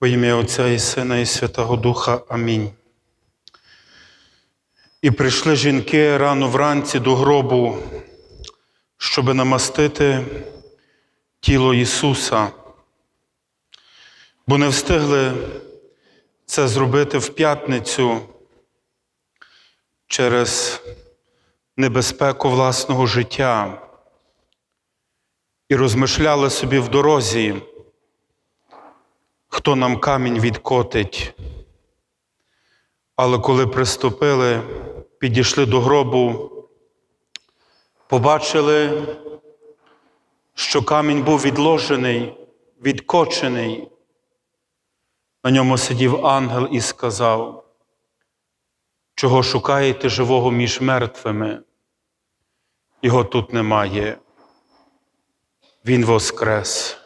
Во ім'я Отця і Сина і Святого Духа. Амінь. І прийшли жінки рано вранці до гробу, щоби намастити тіло Ісуса, бо не встигли це зробити в п'ятницю через небезпеку власного життя і розмишляли собі в дорозі, хто нам камінь відкотить. Але коли приступили, підійшли до гробу, побачили, що камінь був відложений, відкочений. На ньому сидів ангел і сказав, чого шукаєте живого між мертвими? Його тут немає. Він воскрес.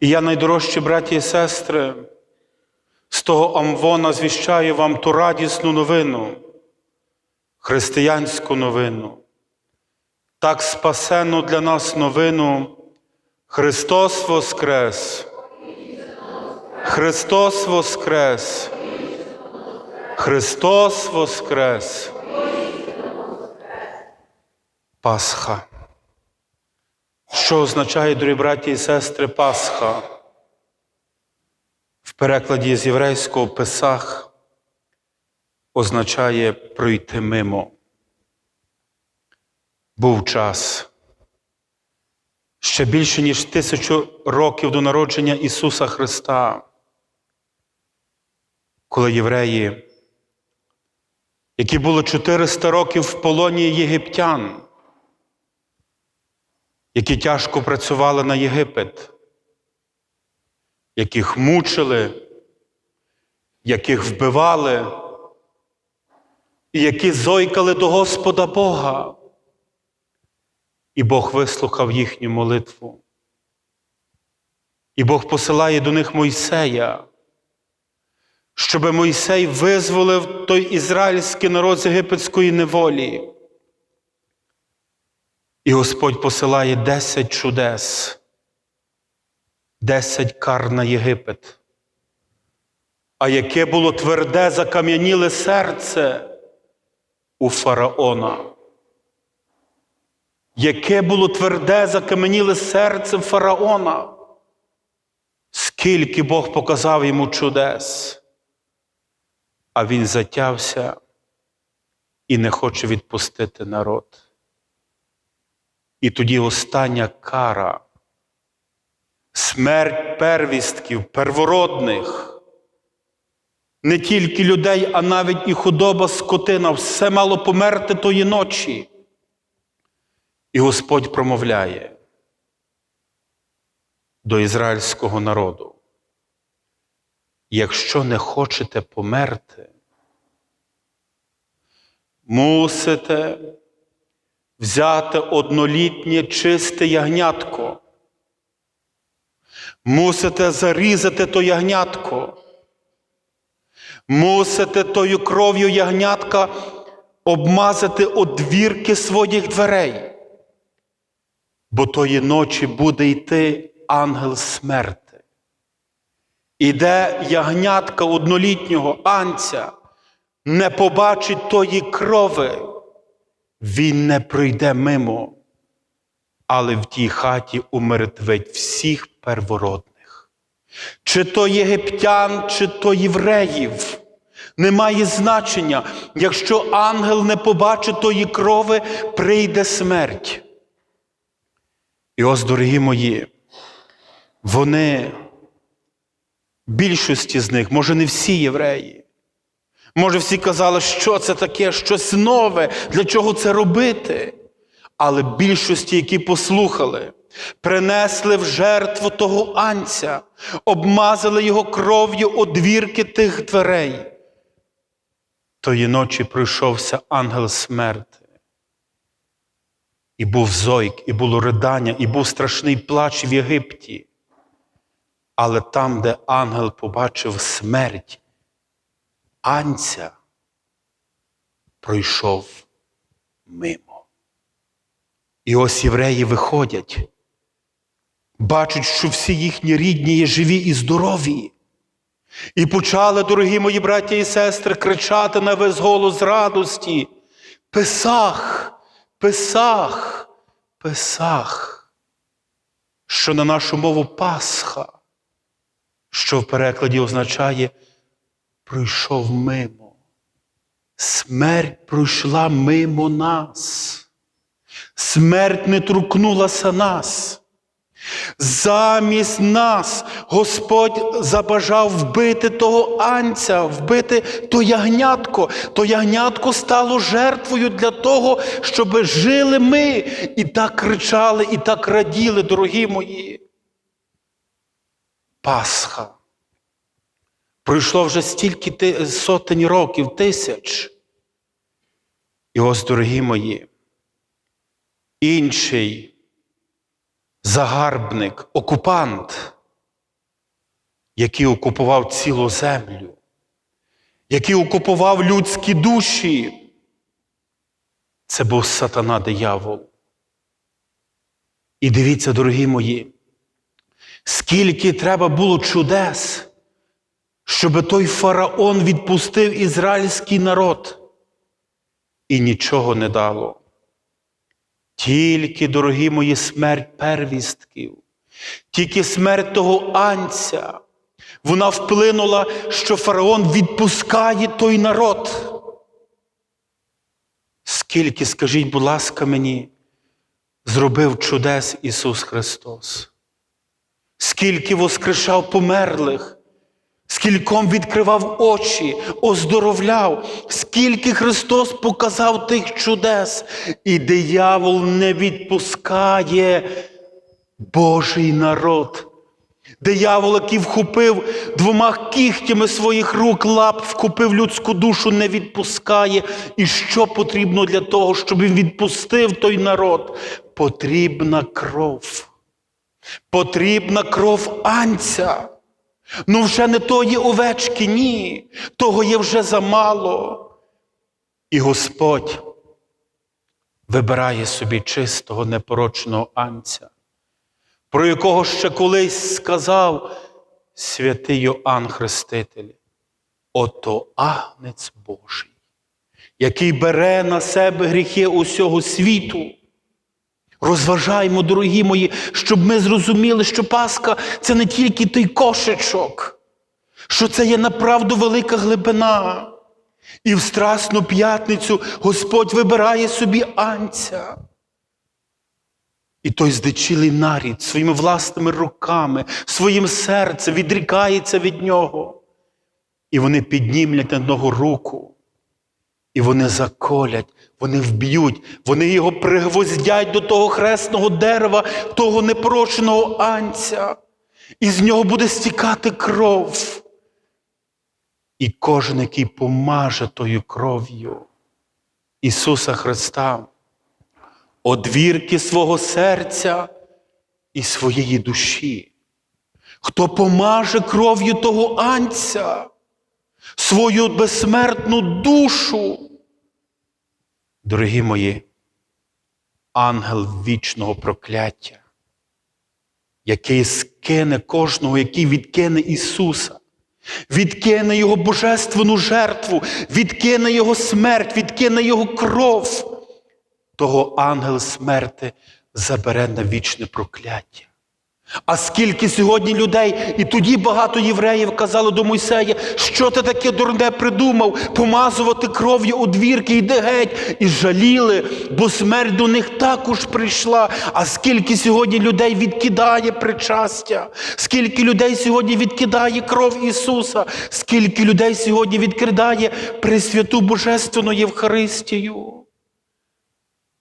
І я, найдорожчі браті і сестри, з того Амвона звіщаю вам ту радісну новину, християнську новину, так спасену для нас новину. Христос Воскрес! Христос Воскрес! Христос Воскрес! Пасха. Що означає, дорогі браті і сестри, Пасха? В перекладі з єврейського Песах означає пройти мимо. Був час. Ще більше, ніж тисячу років до народження Ісуса Христа, коли євреї, які були 400 років в полоні єгиптян, які тяжко працювали на Єгипет, яких мучили, яких вбивали, і які зойкали до Господа Бога. І Бог вислухав їхню молитву. І Бог посилає до них Мойсея, щоб Мойсей визволив той ізраїльський народ з єгипетської неволі. І Господь посилає десять чудес, десять кар на Єгипет. А яке було тверде закам'яніле серце у фараона. Яке було тверде закам'яніле серце фараона, скільки Бог показав йому чудес, а він затявся і не хоче відпустити народ. І тоді остання кара, смерть первістків, первородних, не тільки людей, а навіть і худоба, скотина, все мало померти тої ночі. І Господь промовляє до ізраїльського народу. Якщо не хочете померти, мусите взяти однолітнє чисте ягнятко. Мусите зарізати то ягнятко. Мусите тою кров'ю ягнятка обмазати одвірки своїх дверей. Бо тої ночі буде йти ангел смерти. Іде ягнятка однолітнього анця, не побачить тої крови. Він не пройде мимо, але в тій хаті умертвить всіх первородних. Чи то єгиптян, чи то євреїв. Немає значення, якщо ангел не побачить тої крови, прийде смерть. І ось, дорогі мої, вони, більшості з них, може, не всі євреї, Може, всі казали, що це таке, щось нове, для чого це робити. Але більшості, які послухали, принесли в жертву того анця, обмазали його кров'ю одвірки тих дверей. Тої ночі прийшовся ангел смерти. І був зойк, і було ридання, і був страшний плач в Єгипті. Але там, де ангел побачив смерть, Анця пройшов мимо. І ось євреї виходять, бачать, що всі їхні рідні є живі і здорові. І почали, дорогі мої браті і сестри, кричати на весь голос радості. Песах, Песах, Песах, що на нашу мову Пасха, що в перекладі означає пройшов мимо. Смерть пройшла мимо нас. Смерть не торкнулася нас. Замість нас Господь забажав вбити того анця, вбити то ягнятко. То ягнятко стало жертвою для того, щоб жили ми і так кричали, і так раділи, дорогі мої. Пасха. Пройшло вже стільки сотень років, тисяч. І ось, дорогі мої, інший загарбник, окупант, який окупував цілу землю, який окупував людські душі, це був сатана диявол. І дивіться, дорогі мої, скільки треба було чудес, щоб той фараон відпустив ізраїльський народ, і нічого не дало. Тільки, дорогі мої, смерть первістків, тільки смерть того анця, вона вплинула, що фараон відпускає той народ. Скільки, скажіть, будь ласка, мені, зробив чудес Ісус Христос? Скільки воскрешав померлих, скільком відкривав очі, оздоровляв, скільки Христос показав тих чудес, і диявол не відпускає Божий народ. Диявол, який вхопив двома кігтями своїх рук лап, вхопив людську душу, не відпускає. І що потрібно для того, щоб він відпустив той народ? Потрібна кров. Потрібна кров анця. Ну, вже не тої овечки, ні. Того є вже замало. І Господь вибирає собі чистого, непорочного анця, про якого ще колись сказав святий Йоанн Хреститель. Ото агнець Божий, який бере на себе гріхи усього світу. Розважаємо, дорогі мої, щоб ми зрозуміли, що Пасха це не тільки той кошечок, що це є направду велика глибина. І в Страсну п'ятницю Господь вибирає собі анця. І той здичілий нарід своїми власними руками, своїм серцем відрікається від нього. І вони піднімлять на нього руку. І вони заколять, вони вб'ють, вони його пригвоздять до того хресного дерева, того непороченого анця. І з нього буде стікати кров. І кожен, який помаже тою кров'ю Ісуса Христа, одвірки свого серця і своєї душі, хто помаже кров'ю того анця, свою безсмертну душу. Дорогі мої, ангел вічного прокляття, який скине кожного, який відкине Ісуса, відкине Його божественну жертву, відкине Його смерть, відкине Його кров, того ангел смерти забере на вічне прокляття. А скільки сьогодні людей, і тоді багато євреїв казали до Мойсея, що ти таке дурне придумав, помазувати кров'ю у двірки, йди геть, і жаліли, бо смерть до них також прийшла. А скільки сьогодні людей відкидає причастя, скільки людей сьогодні відкидає кров Ісуса, скільки людей сьогодні відкидає Пресвяту Божественну Євхаристію.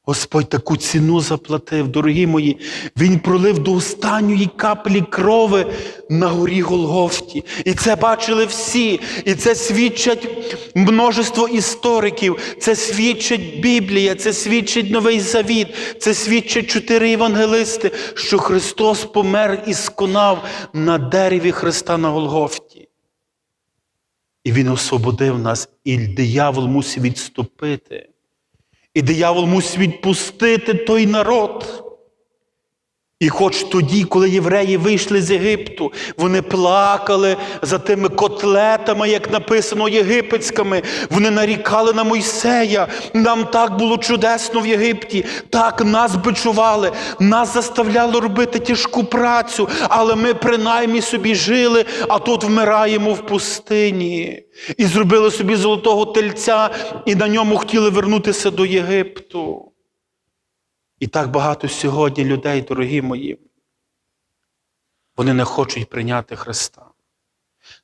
Господь таку ціну заплатив, дорогі мої. Він пролив до останньої каплі крови на горі Голгофті. І це бачили всі. І це свідчать множество істориків. Це свідчить Біблія, це свідчить Новий Завіт, це свідчать чотири євангелисти, що Христос помер і сконав на дереві Христа на Голгофті. І Він освободив нас, і диявол мусив відступити. І диявол мусить відпустити той народ. І хоч тоді, коли євреї вийшли з Єгипту, вони плакали за тими котлетами, як написано, єгипетськими. Вони нарікали на Мойсея. Нам так було чудесно в Єгипті, так нас бичували, нас заставляли робити тяжку працю, але ми принаймні собі жили, а тут вмираємо в пустині. І зробили собі золотого тельця, і на ньому хотіли вернутися до Єгипту. І так багато сьогодні людей, дорогі мої, вони не хочуть прийняти Христа,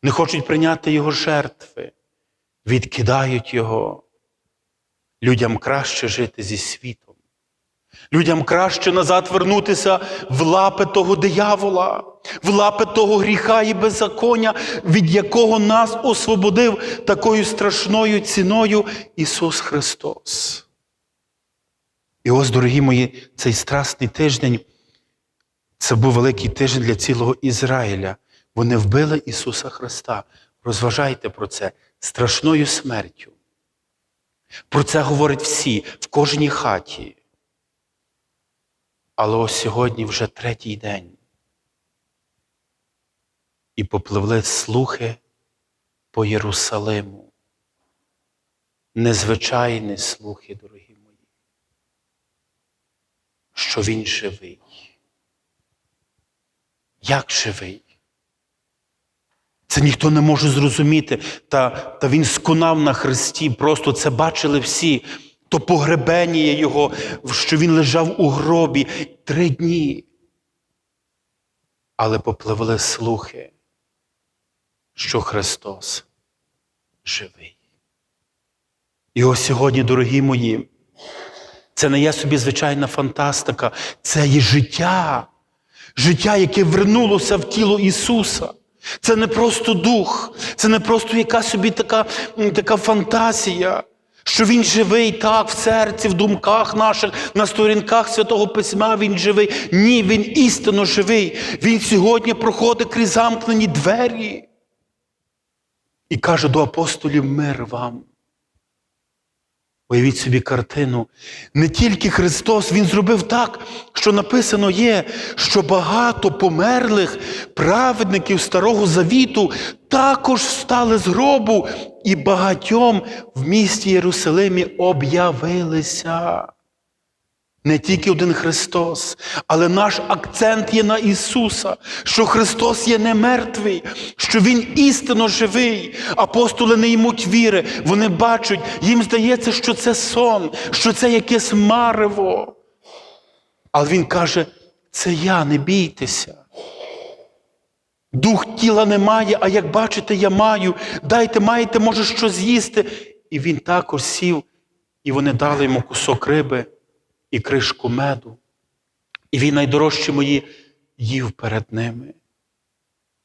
не хочуть прийняти Його жертви, відкидають Його. Людям краще жити зі світом. Людям краще назад вернутися в лапи того диявола, в лапи того гріха і беззаконня, від якого нас освободив такою страшною ціною Ісус Христос. І ось, дорогі мої, цей страсний тиждень це був великий тиждень для цілого Ізраїля. Вони вбили Ісуса Христа. Розважайте про це страшною смертю. Про це говорять всі в кожній хаті. Але ось сьогодні вже третій день. І попливли слухи по Єрусалиму. Незвичайні слухи, дорогі мої що він живий. Як живий? Це ніхто не може зрозуміти. Та, та він сконав на хресті, просто це бачили всі. То погребення його, що він лежав у гробі три дні. Але попливли слухи, що Христос живий. І ось сьогодні, дорогі мої, це не є собі звичайна фантастика, це є життя, життя, яке вернулося в тіло Ісуса. Це не просто дух, це не просто якась собі така, така фантазія, що Він живий так, в серці, в думках наших, на сторінках Святого Письма Він живий. Ні, Він істинно живий. Він сьогодні проходить крізь замкнені двері і каже до апостолів мир вам. Уявіть собі картину. Не тільки Христос, Він зробив так, що написано є, що багато померлих праведників Старого Завіту також встали з гробу і багатьом в місті Єрусалимі об'явилися. Не тільки один Христос, але наш акцент є на Ісуса, що Христос є не мертвий, що Він істинно живий. Апостоли не ймуть віри, вони бачать, їм здається, що це сон, що це якесь марево. Але Він каже: це я, не бійтеся. Дух тіла немає, а як бачите, я маю. Дайте, маєте, може, що з'їсти. І він також сів, і вони дали йому кусок риби і кришку меду. І він, найдорожчі мої, їв перед ними.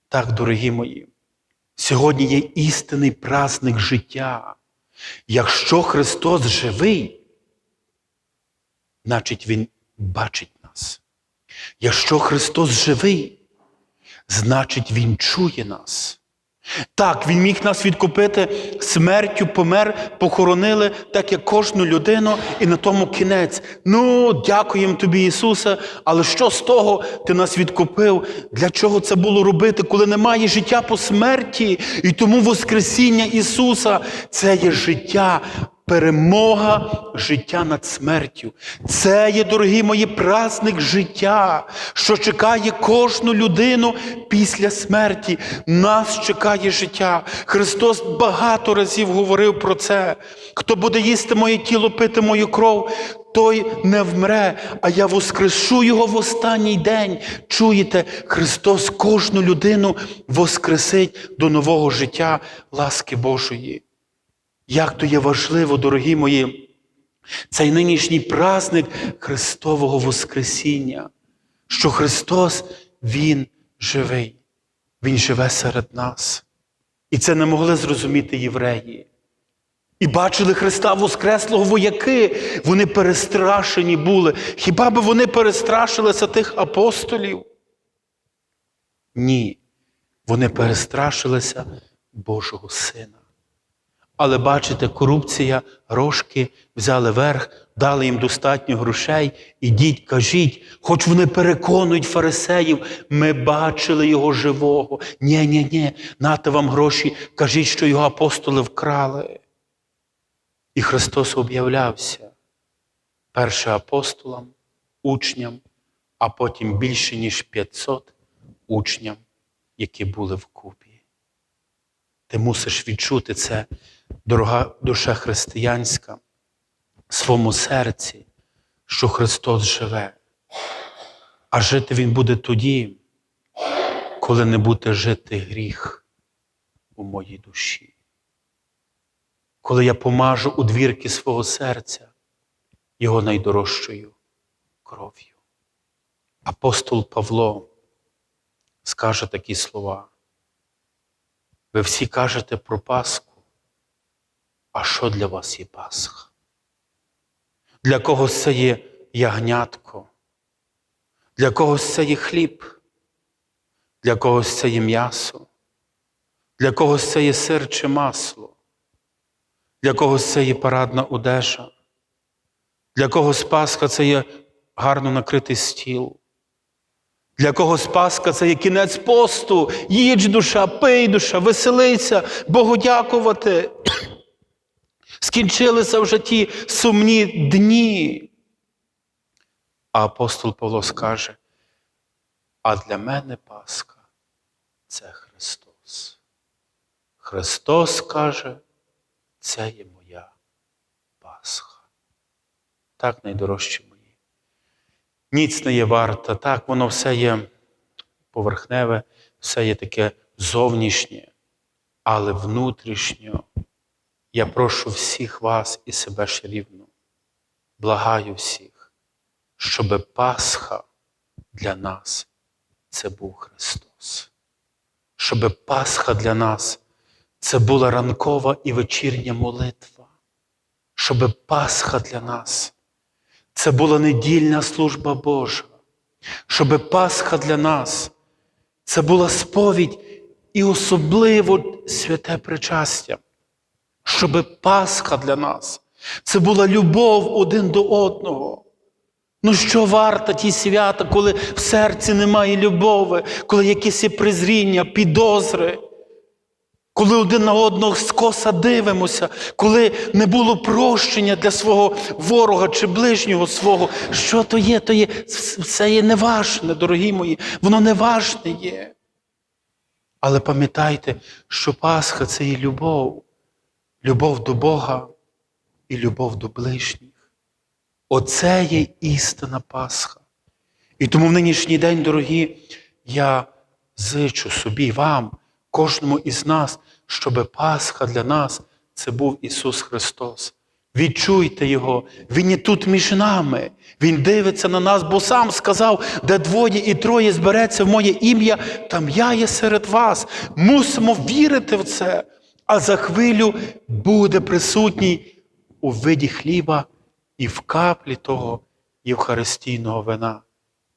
Так, дорогі мої, сьогодні є істинний праздник життя. Якщо Христос живий, значить Він бачить нас. Якщо Христос живий, значить Він чує нас. Так, Він міг нас відкупити смертю, помер, похоронили, так як кожну людину, і на тому кінець. Ну, дякуємо тобі, Ісусе, але що з того ти нас відкупив? Для чого це було робити, коли немає життя по смерті? І тому Воскресіння Ісуса це є життя. Перемога життя над смертю. Це є, дорогі мої, праздник життя, що чекає кожну людину після смерті. Нас чекає життя. Христос багато разів говорив про це. Хто буде їсти моє тіло, пити мою кров, той не вмре, а я воскрешу його в останній день. Чуєте, Христос кожну людину воскресить до нового життя ласки Божої. Як то є важливо, дорогі мої, цей нинішній праздник Христового Воскресіння, що Христос, Він живий, Він живе серед нас. І це не могли зрозуміти євреї. І бачили Христа Воскреслого вояки, вони перестрашені були. Хіба би вони перестрашилися тих апостолів? Ні, вони перестрашилися Божого Сина. Але бачите, корупція, грошки взяли верх, дали їм достатньо грошей. Ідіть, кажіть, хоч вони переконують фарисеїв, ми бачили його живого. Ні, ні, ні, нате вам гроші, кажіть, що його апостоли вкрали. І Христос об'являвся перше апостолам, учням, а потім більше, ніж 500 учням, які були вкупі. Ти мусиш відчути це, дорога душа християнська, в своєму серці, що Христос живе. А жити Він буде тоді, коли не буде жити гріх у моїй душі. Коли я помажу у двірки свого серця Його найдорожчою кров'ю. Апостол Павло скаже такі слова. Ви всі кажете про Пасху. А що для вас є Пасха? Для когось це є ягнятко, для когось це є хліб, для когось це є м'ясо, для когось це є сир чи масло, для когось це є парадна одежа, для когось Пасха це є гарно накритий стіл. Для когось Пасха це є кінець посту, їдь душа, пий душа, веселися, Богу дякувати. Скінчилися вже ті сумні дні. А апостол Павло скаже: а для мене Пасха це Христос. Христос каже, це є моя Пасха. Так, найдорожчі мої. Ніц не є варта, так, воно все є поверхневе, все є таке зовнішнє, але внутрішньо. Я прошу всіх вас і себе ж рівно, благаю всіх, щоб Пасха для нас це був Христос. Щоб Пасха для нас це була ранкова і вечірня молитва. Щоб Пасха для нас це була недільна служба Божа. Щоб Пасха для нас це була сповідь і особливо святе причастя щоб Пасха для нас це була любов один до одного. Ну, що варта ті свята, коли в серці немає любові, коли якісь є презріння, підозри, коли один на одного скоса дивимося, коли не було прощення для свого ворога чи ближнього свого, що то є, то є, все є неважне, дорогі мої, воно неважне є. Але пам'ятайте, що Пасха це і любов любов до Бога і любов до ближніх. Оце є істина Пасха. І тому в нинішній день, дорогі, я зичу собі, вам, кожному із нас, щоб Пасха для нас це був Ісус Христос. Відчуйте Його, Він є тут між нами. Він дивиться на нас, бо сам сказав, де двоє і троє збереться в моє ім'я, там я є серед вас. Мусимо вірити в це а за хвилю буде присутній у виді хліба і в каплі того Євхаристійного вина.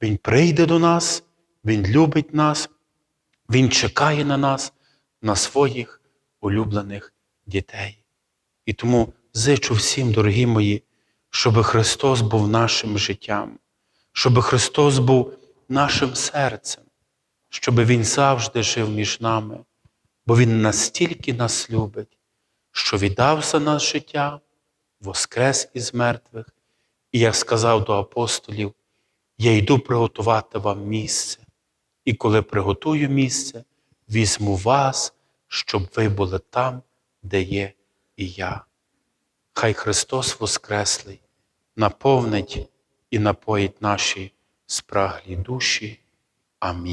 Він прийде до нас, Він любить нас, Він чекає на нас, на своїх улюблених дітей. І тому зичу всім, дорогі мої, щоб Христос був нашим життям, щоб Христос був нашим серцем, щоб Він завжди жив між нами бо Він настільки нас любить, що віддав за нас життя, воскрес із мертвих, і як сказав до апостолів, я йду приготувати вам місце, і коли приготую місце, візьму вас, щоб ви були там, де є і я. Хай Христос Воскреслий наповнить і напоїть наші спраглі душі. Амінь.